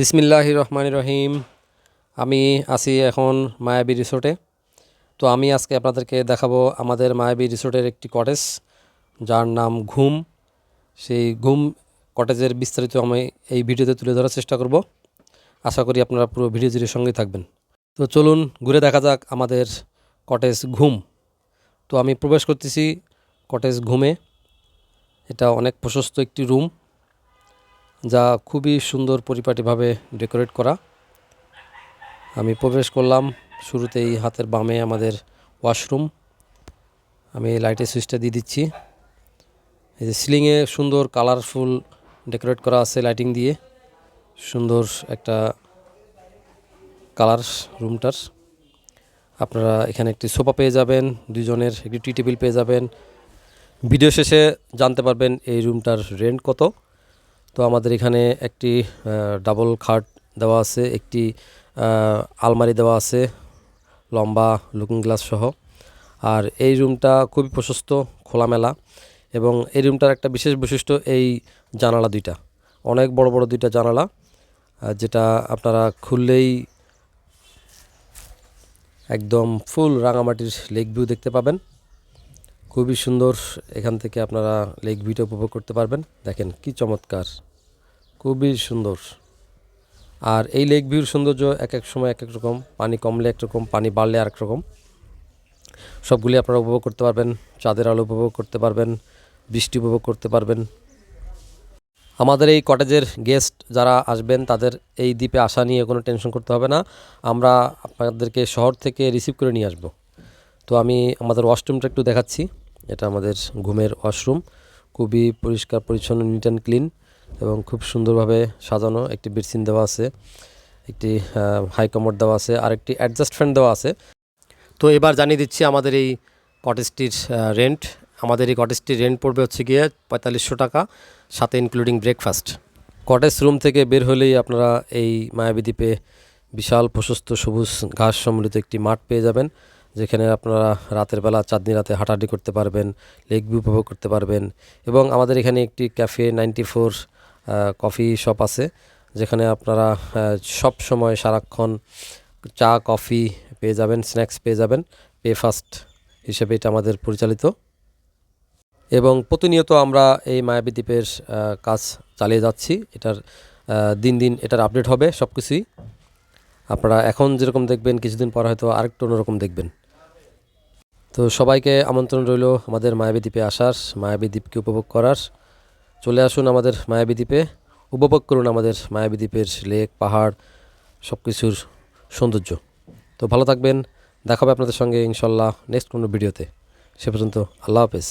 বিসমিল্লাহ রহমান রহিম। আমি আছি এখন মায়াবী রিসোর্টে। তো আমি আজকে আপনাদেরকে দেখাবো আমাদের মায়াবী রিসোর্টের একটি কটেজ, যার নাম ঘুম। সেই ঘুম কটেজের বিস্তারিত আমি এই ভিডিওতে তুলে ধরার চেষ্টা করব। আশা করি আপনারা পুরো ভিডিও জুড়ে সঙ্গেই থাকবেন। তো চলুন ঘুরে দেখা যাক আমাদের কটেজ ঘুম। তো আমি প্রবেশ করতেছি কটেজ ঘুমে। এটা অনেক প্রশস্ত একটি রুম। যা খুবই সুন্দর পরিপাটিভাবে ডেকোরেট করা। আমি প্রবেশ করলাম শুরুতেই হাতের বামে আমাদের ওয়াশরুম। আমি লাইটের সুইচটা দিয়ে দিচ্ছি। এই যে সিলিংয়ে সুন্দর কালারফুল ডেকোরেট করা আছে লাইটিং দিয়ে। সুন্দর একটা কালার রুমটার। আপনারা এখানে একটি সোফা পেয়ে যাবেন দুজনের একটি টি টেবিল পেয়ে যাবেন। ভিডিও শেষে জানতে পারবেন এই রুমটার রেন্ট কত। তো আমাদের এখানে একটি ডাবল খাট দেওয়া আছে, একটি আলমারি দেওয়া আছে, লম্বা লুকিং গ্লাস সহ। আর এই রুমটা খুবই প্রশস্ত, খোলামেলা, এবং এই রুমটার একটা বিশেষ বৈশিষ্ট্য এই জানালা দুইটা। অনেক বড় বড় দুইটা জানালা যেটা আপনারা খুললেই একদম ফুল রাঙামাটির লেক ভিউ দেখতে পাবেন। খুবই সুন্দর এখান থেকে আপনারা লেক ভিউটা উপভোগ করতে পারবেন। দেখেন কি চমৎকার, খুবই সুন্দর। আর এই লেক ভিউর সৌন্দর্য এক এক সময় এক এক রকম, পানি কমলে এক রকম, পানি বাড়লে আরেক রকম। সবগুলি আপনারা উপভোগ করতে পারবেন, চাঁদের আলো উপভোগ করতে পারবেন, বৃষ্টি উপভোগ করতে পারবেন। আমাদের এই কটেজের গেস্ট যারা আসবেন, তাদের এই দ্বীপে আসা নিয়ে কোনো টেনশন করতে হবে না। আমরা আপনাদেরকে শহর থেকে রিসিভ করে নিয়ে আসব। তো আমি আমাদের ওয়াশরুমটা একটু দেখাচ্ছি। এটা আমাদের ঘুমের ওয়াশরুম খুবই পরিষ্কার, পরিচ্ছন্ন নিট অ্যান্ড ক্লিন এবং খুব সুন্দরভাবে সাজানো। একটি বেডসিন দেওয়া আছে, একটি হাই কমোড দেওয়া আছে আর একটি অ্যাডজাস্ট ফ্যান দেওয়া আছে। তো এবার জানিয়ে দিচ্ছি আমাদের এই কটেজটির রেন্ট আমাদের এই কটেজটির রেন্ট পড়বে হচ্ছে গিয়ে পঁয়তাল্লিশশো টাকা, সাথে ইনক্লুডিং ব্রেকফাস্ট কটেজ রুম থেকে বের হলেই আপনারা এই মায়াবী দ্বীপে বিশাল প্রশস্ত সবুজ ঘাস সম্মিলিত একটি মাঠ পেয়ে যাবেন। যেখানে আপনারা রাতের বেলা চাঁদনি রাতে হাঁটাহাঁটি করতে পারবেন, লেক ভিউ উপভোগ করতে পারবেন এবং আমাদের এখানে একটি cafe ninety four coffee shop আছে যেখানে আপনারা সব সময় সারাক্ষণ চা, কফি পেয়ে যাবেন, স্ন্যাক্স পেয়ে যাবেন পে হিসেবে এটা আমাদের পরিচালিত এবং প্রতিনিয়ত আমরা এই মায়াবী দ্বীপের কাজ চালিয়ে যাচ্ছি। এটার দিন দিন এটার আপডেট হবে সব কিছুই আপনারা এখন যেরকম দেখবেন, কিছুদিন পর হয়তো আরেকটু অন্যরকম দেখবেন। তো সবাইকে আমন্ত্রণ রইল আমাদের মায়াবী দ্বীপে আসার, মায়াবী দ্বীপকে উপভোগ করার। চলে আসুন আমাদের মায়াবী দ্বীপে। উপভোগ করুন আমাদের মায়াবী দ্বীপের লেক, পাহাড় সব কিছুর সৌন্দর্য। তো ভালো থাকবেন, দেখাবে আপনাদের সঙ্গে ইনশাল্লাহ নেক্সট কোনো ভিডিওতে। সে পর্যন্ত আল্লাহ হাফেজ।